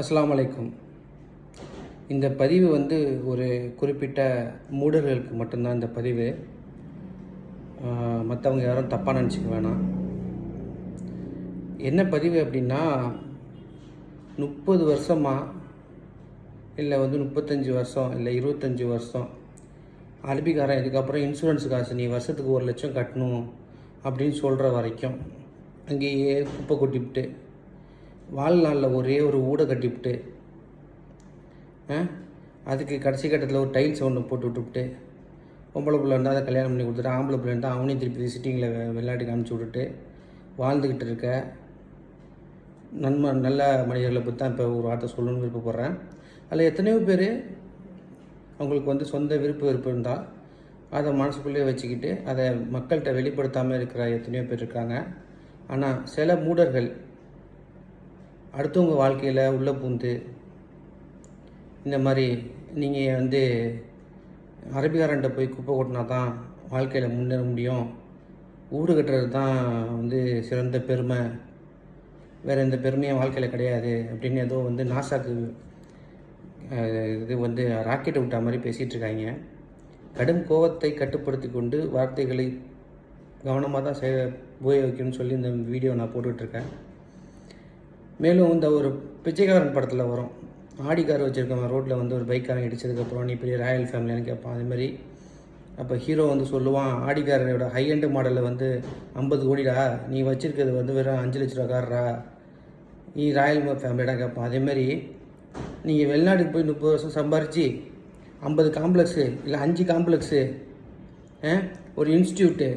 அஸ்ஸலாமு இந்த பதிவு வந்து ஒரு குறிப்பிட்ட மூடர்களுக்கு மட்டும்தான் இந்த பதிவு. மற்றவங்க யாரும் தப்பாக நினச்சிக்க வேணாம். என்ன பதிவு அப்படின்னா முப்பது வருஷமாக இல்லை வந்து முப்பத்தஞ்சு வருஷம் இல்லை இருபத்தஞ்சி வருஷம் அரபிக்காரன் இதுக்கப்புறம் இன்சூரன்ஸ் காசு நீ வருஷத்துக்கு ஒரு லட்சம் கட்டணும் அப்படின்னு சொல்கிற வரைக்கும் அங்கேயே குப்பை கொட்டிவிட்டு வாழ்நாளில் ஒரே ஒரு ஊடை கட்டிவிட்டு ஆ? அதுக்கு கடைசி கட்டத்தில் ஒரு டைல்ஸ் ஒன்று போட்டு விட்டுவிட்டு பொம்பளை பிள்ளை இருந்தால் அதை கல்யாணம் பண்ணி கொடுத்துட்டு ஆம்பளை பிள்ளை இருந்தால் அவனையும் திருப்பி சிட்டிங்கில் விளையாட்டுக்கு அனுப்பிச்சி விட்டுட்டு வாழ்ந்துக்கிட்டு இருக்க நன்ம நல்ல மனிதர்களை பற்றி தான் இப்போ ஒரு வார்த்தை சொல்லணும்னு விருப்பப்படுறேன். அதில் எத்தனையோ பேர் அவங்களுக்கு வந்து சொந்த விருப்ப விருப்பம் இருந்தால் அதை மனசுக்குள்ளேயே வச்சுக்கிட்டு அதை மக்கள்கிட்ட வெளிப்படுத்தாமல் இருக்கிற எத்தனையோ பேர் இருக்காங்க. ஆனால் சில மூடர்கள் அடுத்தவங்க வாழ்க்கையில் உள்ளே பூந்து இந்த மாதிரி நீங்கள் வந்து அரபிகாரன்ட்ட போய் குப்பை கொட்டினா தான் வாழ்க்கையில் முன்னேற முடியும். ஊடு கட்டுறது தான் வந்து சிறந்த பெருமை. வேறு எந்த பெருமையும் வாழ்க்கையில் கிடையாது அப்படின்னு ஏதோ வந்து நாசாக்கு இது வந்து ராக்கெட் விட்ட மாதிரி பேசிகிட்டு இருக்காங்க. கடும் கோபத்தை கட்டுப்படுத்தி கொண்டு வார்த்தைகளை கவனமாக தான் செய உபயோகிக்கணும்னு சொல்லி இந்த வீடியோ நான் போட்டுட்ருக்கேன் மேலும் இந்த ஒரு பிச்சைக்காரன் படத்தில் வரும். ஆடி கார் வச்சுருக்கவன் ரோட்டில் வந்து ஒரு பைக்காரன் இடிச்சதுக்கப்புறம் நீ பெரிய ராயல் ஃபேமிலியான்னு கேட்பான். அதே மாதிரி அப்போ ஹீரோ வந்து சொல்லுவான் ஆடிக்காரனோட ஹை எண்டு மாடலில் வந்து ஐம்பது கோடிடா? நீ வச்சுருக்கிறது வந்து வெறும் அஞ்சு லட்ச ரூபா காரரா? நீ ராயல் ஃபேமிலியோட? கேட்பான். அதேமாதிரி நீங்கள் வெளிநாட்டுக்கு போய் முப்பது வருஷம் சம்பாரித்து ஐம்பது காம்ப்ளெக்ஸு இல்லை அஞ்சு காம்ப்ளெக்ஸு ஒரு இன்ஸ்டியூட்டு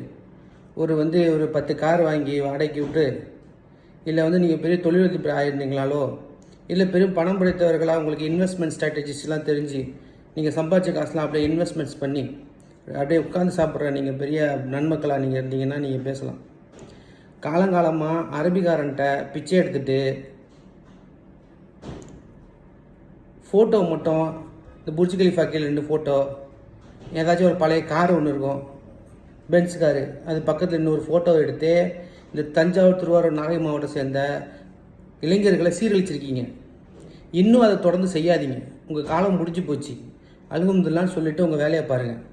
ஒரு வந்து ஒரு பத்து கார் வாங்கி வாடகைக்கு விட்டு இல்லை வந்து நீங்கள் பெரிய தொழிலதிபர் ஆயிருந்தீங்களாலோ இல்லை பெரும் பணம் படைத்தவர்களாக உங்களுக்கு இன்வெஸ்ட்மெண்ட் ஸ்ட்ராட்டஜிஸ்லாம் தெரிஞ்சு நீங்கள் சம்பாதிச்ச காசுலாம் அப்படியே இன்வெஸ்ட்மெண்ட்ஸ் பண்ணி அப்படியே உட்காந்து சாப்பிட்ற நீங்கள் பெரிய நன்மக்களாக நீங்கள் இருந்தீங்கன்னா நீங்கள் பேசலாம். காலங்காலமாக அரபிக்காரன்ட்ட பிச்சை எடுத்துகிட்டு ஃபோட்டோ மட்டும் இந்த புர்ஜ் கலிஃபா கீழே ரெண்டு ஃபோட்டோ ஏதாச்சும் ஒரு பழைய கார் ஒன்று இருக்கும் பென்ஸ் காரு அது பக்கத்தில் இன்னொரு ஃபோட்டோ எடுத்து இந்த தஞ்சாவூர் திருவாரூர் நாகை மாவட்டம் சேர்ந்த இளைஞர்களை சீரழிச்சிருக்கீங்க. இன்னும் அதை தொடர்ந்து செய்யாதீங்க. உங்கள் காலம் முடிஞ்சு போச்சு. அலுகும்துல்லான்னு சொல்லிவிட்டு உங்கள் வேலையை பாருங்கள்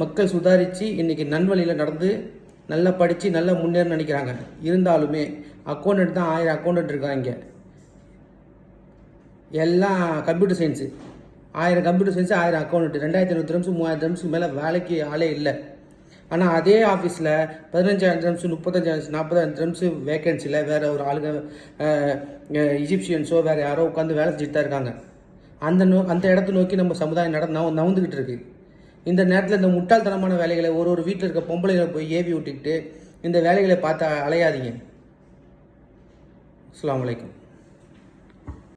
மக்கள் சுதாரித்து இன்றைக்கி நன்வழியில் நடந்து நல்லா படித்து நல்லா முன்னேற நினைக்கிறாங்க. இருந்தாலுமே அக்கௌண்டன்ட் தான் ஆயிரம் அக்கௌண்டன்ட் இருக்காங்க எல்லாம் கம்ப்யூட்டர் சயின்ஸு ஆயிரம் கம்ப்யூட்டர் சயின்ஸு ஆயிரம் அக்கௌண்ட் ரெண்டாயிரத்தி ஐநூற்றி நிமிஷம் மூவாயிரம் நிமிஷம் மேலே வேலைக்கு ஆளே இல்லை. ஆனால் அதே ஆஃபீஸில் பதினஞ்சாயிரம் நிமிஷம் முப்பத்தஞ்சாயிரம் நாற்பதாயிரம் நிமிஷம் வேக்கன்சியில் வேறு ஒரு ஆளுங்க இஜிப்சியன்ஸோ வேறு யாரோ உட்காந்து வேலை செஞ்சுட்டு தான் இருக்காங்க. அந்த நோ அந்த இடத்த நோக்கி நம்ம சமுதாயம் நட நவ நவுந்துக்கிட்டு இருக்கு. இந்த நேரத்தில் இந்த முட்டாள்தனமான வேலைகளை ஒரு ஒரு வீட்டில் இருக்க பொம்பளைகளை போய் ஏவி விட்டுக்கிட்டு இந்த வேலைகளை பார்த்து அலையாதீங்க. அஸ்ஸலாமு வலைக்கம்